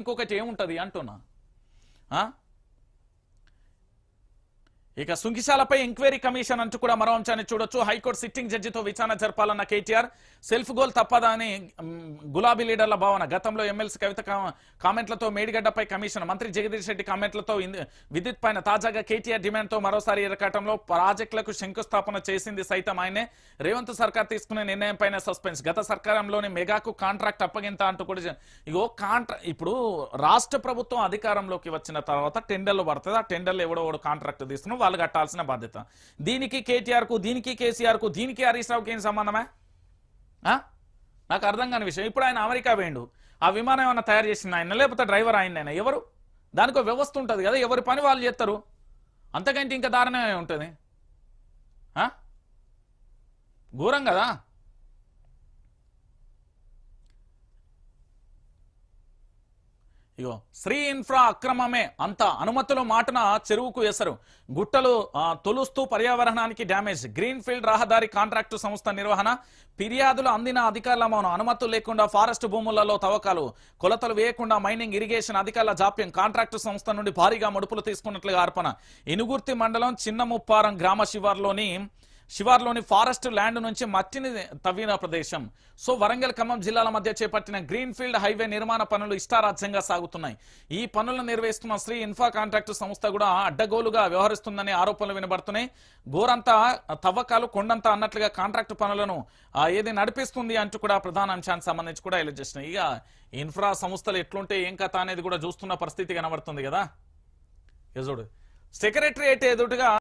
ఇంకొకటి ఏముంటుంది అంటున్నా? ఇక సుంకిశాలపై ఎంక్వైరీ కమిషన్ అంటూ కూడా మరో అంశాన్ని చూడొచ్చు. హైకోర్టు సిట్టింగ్ జడ్జితో విచారణ జరపాలన్న కేటీఆర్. సెల్ఫ్ గోల్ తప్పదని గులాబీ లీడర్ల భావన. గతంలో ఎమ్మెల్సీ కవిత కా- కామెంట్లతో మేడిగడ్డపై కమిషన్ మంత్రి జగదీష్ రెడ్డి కామెంట్లతో విద్యుత్ పైన తాజాగా కేటీఆర్ డిమాండ్తో మరోసారి ఇరకాటంలో ప్రాజెక్టులకు శంకుస్థాపన చేసింది సైతం ఆయనే. రేవంత్ సర్కార్ తీసుకునే నిర్ణయం పైన సస్పెన్స్. గత సర్కారంలోని మెగాకు కాంట్రాక్ట్ అప్పగింత అంటూ కూడా ఇగో కాంట్రా ఇప్పుడు రాష్ట్ర ప్రభుత్వం అధికారంలోకి వచ్చిన తర్వాత టెండర్లు పడుతుంది. ఆ టెండర్లు ఎవడో కాంట్రాక్ట్ తీసుకున్నాం వాళ్ళు కట్టాల్సిన బాధ్యత. దీనికి కేటీఆర్కు దీనికి కేసీఆర్కు దీనికి హరీష్ రావుకి ఏం సంబంధమే? నాకు అర్థం కాని విషయం. ఇప్పుడు ఆయన అమెరికా వేయండు ఆ విమానం ఏమైనా తయారు చేసింది ఆయన? లేకపోతే డ్రైవర్ ఆయన ఎవరు? దానికి వ్యవస్థ ఉంటుంది కదా ఎవరి పని వాళ్ళు చేస్తారు అంతకంటే ఇంకా దారుణమే ఉంటుంది. ఆ? ఘోరం కదా? ఇగో శ్రీ ఇన్ఫ్రా అక్రమమే అంత అనుమతుల మాటన చెరువుకు ఎసరు గుట్టలు తొలుస్తూ పర్యావరణానికి డ్యామేజ్. గ్రీన్ ఫీల్డ్ రహదారి కాంట్రాక్టు సంస్థ నిర్వహణ. ఫిర్యాదులు అందిన అధికారుల మౌనం. అనుమతులు లేకుండా ఫారెస్ట్ భూములలో తవ్వకాలు. కొలతలు వేయకుండా మైనింగ్ ఇరిగేషన్ అధికారుల జాప్యం. కాంట్రాక్టు సంస్థ నుండి భారీగా ముడుపులు తీసుకున్నట్లుగా అర్పణ ఇనుగుర్తి మండలం చిన్న ముప్పారం గ్రామ శివార్లోని శివార్లోని ఫారెస్ట్ ల్యాండ్ నుంచి మట్టిని తవ్విన ప్రదేశం. సో వరంగల్ ఖమ్మం జిల్లాల మధ్య చేపట్టిన గ్రీన్ ఫీల్డ్ హైవే నిర్మాణ పనులు ఇష్టారాజ్యంగా సాగుతున్నాయి. ఈ పనులను నిర్వహిస్తున్న శ్రీ ఇన్ఫా కాంట్రాక్టు సంస్థ కూడా అడ్డగోలుగా వ్యవహరిస్తుందనే ఆరోపణలు వినబడుతున్నాయి. గోరంతా తవ్వకాలు కొండంతా అన్నట్లుగా కాంట్రాక్టు పనులను ఏది నడిపిస్తుంది అంటూ కూడా ప్రధాన అంశానికి సంబంధించి కూడా ఇలా చేసినాయి ఇక ఇన్ఫ్రా సంస్థలు ఎట్లుంటే ఏం కథ అనేది కూడా చూస్తున్న పరిస్థితి కనబడుతుంది కదా. ఇక చూడు. సెక్రటరియట్ ఎదుటిగా